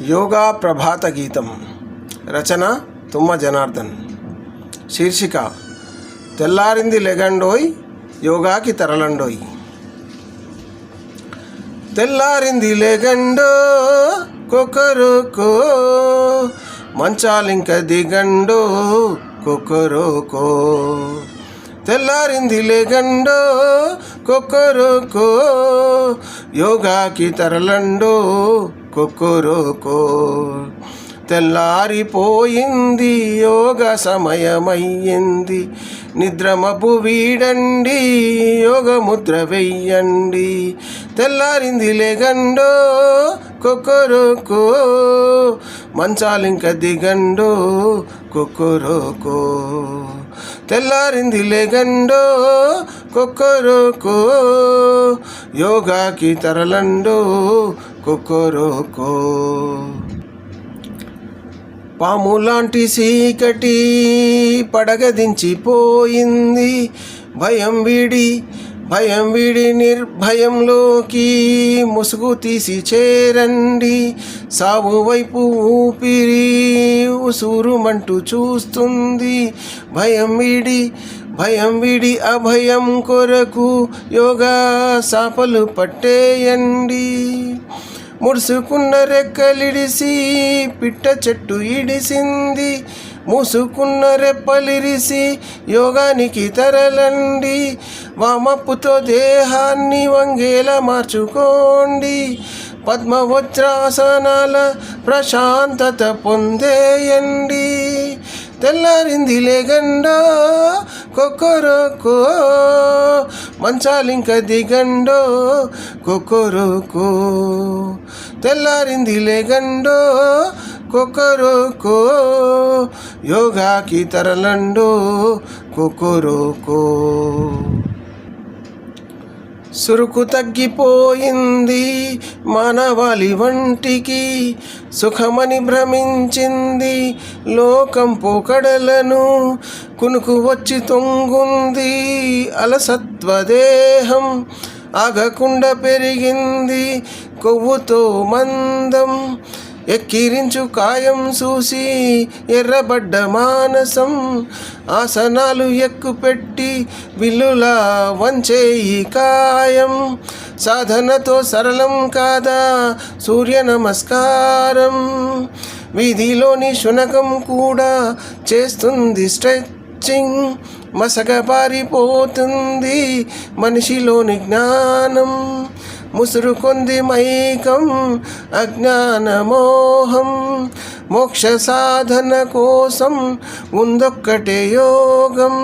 యోగా ప్రభాత గీతం రచన తుమ్మ జనార్దన్. శీర్షిక తెల్లారింది లెగండోయ్ యోగాకి తరలండోయ్. తెల్లారింది లెగండో కొకరుకో మంచాలింక దిగండో కొకరుకో. తెల్లారింది లెగండో కొకరుకో యోగాకి తరలండో కొకరుకో తెల్లారిపోయింది యోగ సమయమయ్యింది. నిద్రమపు వీడండి యోగ ముద్ర వెయ్యండి. తెల్లారింది లేగండో కొక్కరోకో మంచాలింక దిగండో కొక్కరోకో. తెల్లారింది లేగండో కొక్కరోకో యోగాకి తరలండో కొక్కరోకో. పాములాంటి చీకటి పడగదించిపోయింది. భయం విడి భయం విడి నిర్భయంలోకి ముసుగు తీసి చేరండి. సావు వైపు ఊపిరి ఉసూరుమంటూ చూస్తుంది. భయం విడి భయం విడి అభయం కొరకు యోగా సాపలు పట్టేయండి. ముడుసుకున్న రెక్కలిడిసి పిట్ట చెట్టు ఇడిసింది. మూసుకున్న రెప్పలిరిసి యోగానికి తరలండి. వామప్పుతో దేహాన్ని వంగేలా మార్చుకోండి. పద్మవజ్రాసనాల ప్రశాంతత పొందేయండి. తెల్లారింది లేగండో కొక్కరోకో మంచాలింక దిగండో కొక్కరోకో. తెల్లారింది లేగండో కొక్కరోకో యోగాకి తరలండో కొక్కరోకో. సురుకు తగ్గిపోయింది మానవాళి వంటికి సుఖమని భ్రమించింది లోకం పోకడలను కునుకు వచ్చి తొంగుంది అలసత్వదేహం ఆగకుండా పెరిగింది కొవ్వుతో మందం ఎక్కిరించు కాయం చూసి ఎర్రబడ్డ మానసం ఆసనాలు ఎక్కుపెట్టి విల్లులా వంచేయి కాయం. సాధనతో సరళం కాదా సూర్య నమస్కారం. వీధిలోని శునకం కూడా చేస్తుంది స్ట్రెచ్చింగ్. మసగబారిపోతుంది మనిషిలోని జ్ఞానం. ముసురుకుంది మైకం అజ్ఞానమోహం మోక్ష సాధన కోసం ఉందొక్కటే యోగం.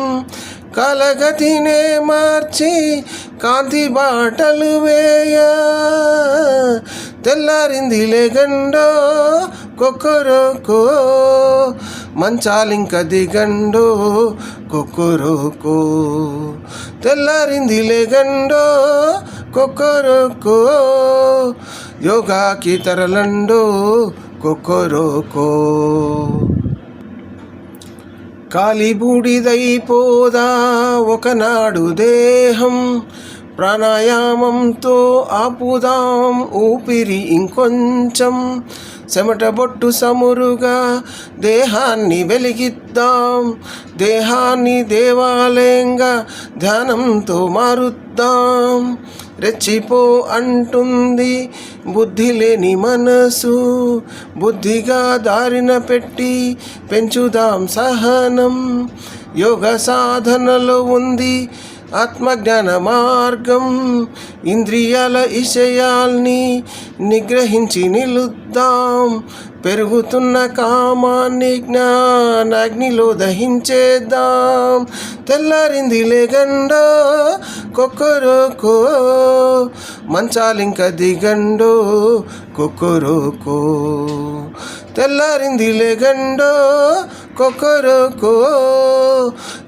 కలగతినే మార్చి కాంతి బాటలు వేయ తెల్లారింది లేగండో కొక్కరోకో మంచాలింక దిగండు కొక్కరోకో తెల్లారింది లేగండో కొక్కరోకో యోగాకి తరలండో కొక్కరోకో కాలిబూడిదైపోదా ఒకనాడు దేహం ప్రాణాయామంతో ఆపుదాం ఊపిరి ఇంకొంచెం. చెమటబొట్టు సమురుగా దేహాన్ని వెలిగిద్దాం. దేహాన్ని దేవాలయంగా ధ్యానంతో మారుద్దాం. రెచ్చిపో అంటుంది బుద్ధి లేని మనసు. బుద్ధిగా దారిన పెట్టి పెంచుదాం సహనం. యోగ సాధనలో ఉంది ఆత్మజ్ఞాన మార్గం ఇంద్రియాల విషయాల్ని నిగ్రహించి నిలుద్దాం. పెరుగుతున్న కామాన్ని జ్ఞానాగ్నిలో దహించేద్దాం. తెల్లారింది లేగండో కొక్కరోకో మంచాలింక దిగండో కొక్కరోకో. తెల్లారింది లేగండో కొక్కరుకో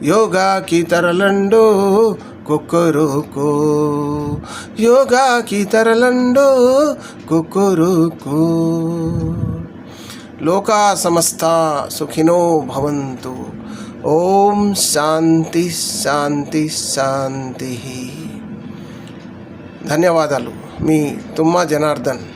యోగాకి తరలండో కొక్కరోకో యోగాకి తరలండో కొక్కరోకో లోకా సమస్త సుఖినో భవంతు. ఓం శాంతి శాంతి శాంతి. ధన్యవాదాలు. మీ తుమ్మా జనార్దన్.